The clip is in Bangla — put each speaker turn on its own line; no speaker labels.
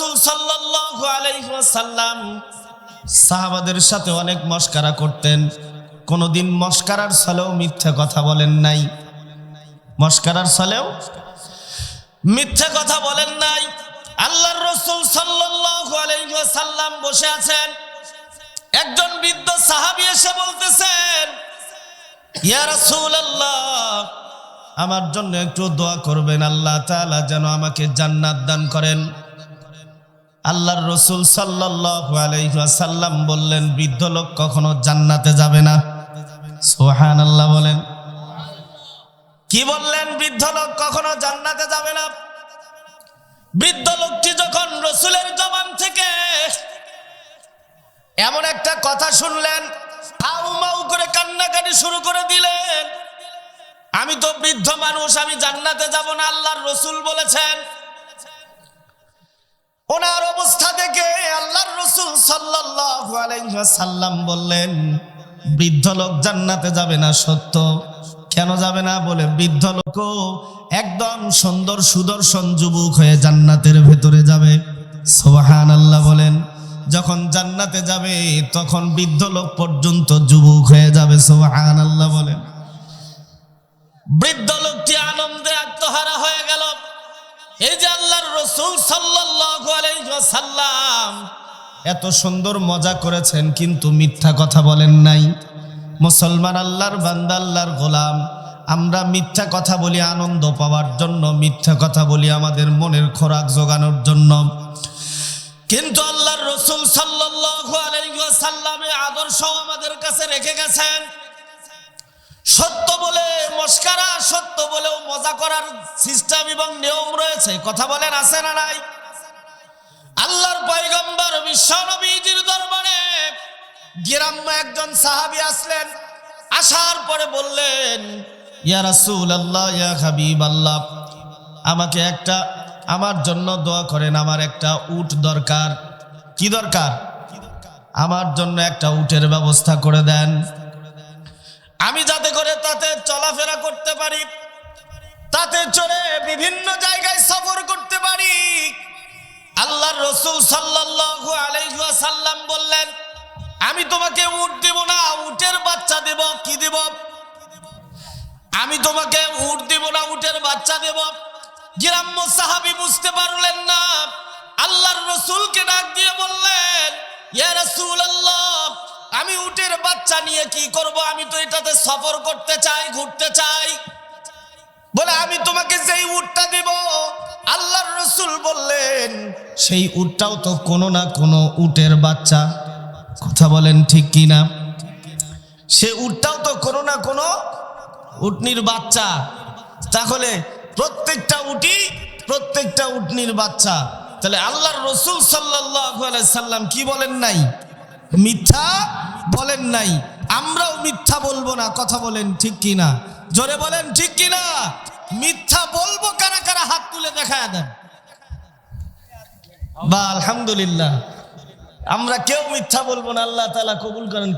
রসুল ওয়াসাল্লাম সাহাবাদের সাথে অনেক মস্কারা করতেন। কোনোদিন মস্কারার ছলেও মিথ্যা কথা বলেন নাই। মস্কারার ছলেও মিথ্যা কথা বলেন নাই। আল্লাহর রসুল সাল্লাল্লাহু আলাইহি ওয়াসাল্লাম বসে আছেন। একজন বৃদ্ধ সাহাবী এসে বলতেছেন আমার জন্য একটু দোয়া করবেন। আল্লাহ তাআলা যেন আমাকে জান্নাত দান করেন। আল্লাহর রসুল সাল্লাল্লাহু আলাইহি ওয়াসাল্লাম বললেন, বৃদ্ধ লোক কখনো জান্নাতে যাবে না। সোহান আল্লাহ বলেন। কি বললেন? বৃদ্ধ লোক কখনো জান্নাতে যাবে না। বৃদ্ধ লোকটি যখন রসুলের জবান থেকে এমন একটা কথা শুনলেন, হাউ মাউ করে কান্নাকাটি শুরু করে দিলেন। আমি তো বৃদ্ধ মানুষ, আমি জান্নাতে যাব না, আল্লাহর রসুল বলেছেন ওয়াসাল্লাম বললেন, বৃদ্ধ লোক জান্নাতে যাবে না, সত্য। কেন যাবে না বলে, বৃদ্ধ লোকও একদম সুন্দর সুদর্শন যুবক হয়ে জান্নাতের ভেতরে যাবে। সোহান আল্লাহ বলেন, যখন জান্নাতে যাবে, তখন বৃদ্ধ লোক পর্যন্ত যুবক হয়ে যাবে সোহান আল্লাহ বলেন। বৃদ্ধ লোকটি আনন্দে আত্মহারা হয়ে গেল। এই যে আল্লাহর রসুল ওয়াসাল্লাম এত সুন্দর মজা করেছেন, কিন্তু মিথ্যা কথা বলেন নাই। মুসলমান আল্লাহর বান্দা, আল্লাহর গোলাম। আমরা মিথ্যা কথা বলি আনন্দ পাওয়ার জন্য, মিথ্যা কথা বলি আমাদের মনের খোরাক জোগানোর জন্য। কিন্তু আল্লাহর রসুল ওয়াসাল্লামের আদর্শ আমাদের কাছে রেখে গেছেন। সত্য বলে মস্কারা, সত্য বলেও মজা করার সিস্টেম এবং নিয়ম রয়েছে। কথা বলেন, আছে না নাই? আমাকে একটা, আমার জন্য দোয়া করেন, আমার একটা উট দরকার। কি দরকার? আমার জন্য একটা উটের ব্যবস্থা করে দেন। আমি যাতে করে তাতে চলাফেরা করতে পারি, তাতে চড়ে বিভিন্ন জায়গায় আল্লাহর রসুল সাল্লাল্লাহু আলাইহি ওয়াসাল্লাম বললেন, আমি তোমাকে উট দেব না, উটের বাচ্চা দেব, কি দেব? আমি তোমাকে উট দেব না, উটের বাচ্চা দেব। গ্রাম্য সাহাবী বুঝতে পারলেন না। আল্লাহর রসুলকে ডাক দিয়ে বললেন, ইয়া রাসূলুল্লাহ, আমি উটের বাচ্চা নিয়ে কি করব? আমি তো এটাতে সফর করতে চাই, ঘুরতে চাই। বলে, আমি তোমাকে যেই উটটা দেব আল্লাহর রসুল বললেন, সেই উটটাও তো কোনো না কোনো উটের বাচ্চা। কথা বলেন ঠিক কি না সে উটটাও তো কোনো না কোনো উটনির বাচ্চা। তাহলে প্রত্যেকটা উটি প্রত্যেকটা উটনির বাচ্চা। তাহলে আল্লাহর রসুল আলাইহি সাল্লাম কি বলেন নাই? মিথ্যা বলেন নাই। আমরাও মিথ্যা বলব না, কথা বলেন ঠিক কি না জোরে বলেন ঠিক কি না মিথ্যা বলব, কারা কারা হাত তুলে দেখা দেন। বা আলহামদুলিল্লাহ। আমরা কেউ মিথ্যা বলব না, আল্লাহ তালা কবুল করেন।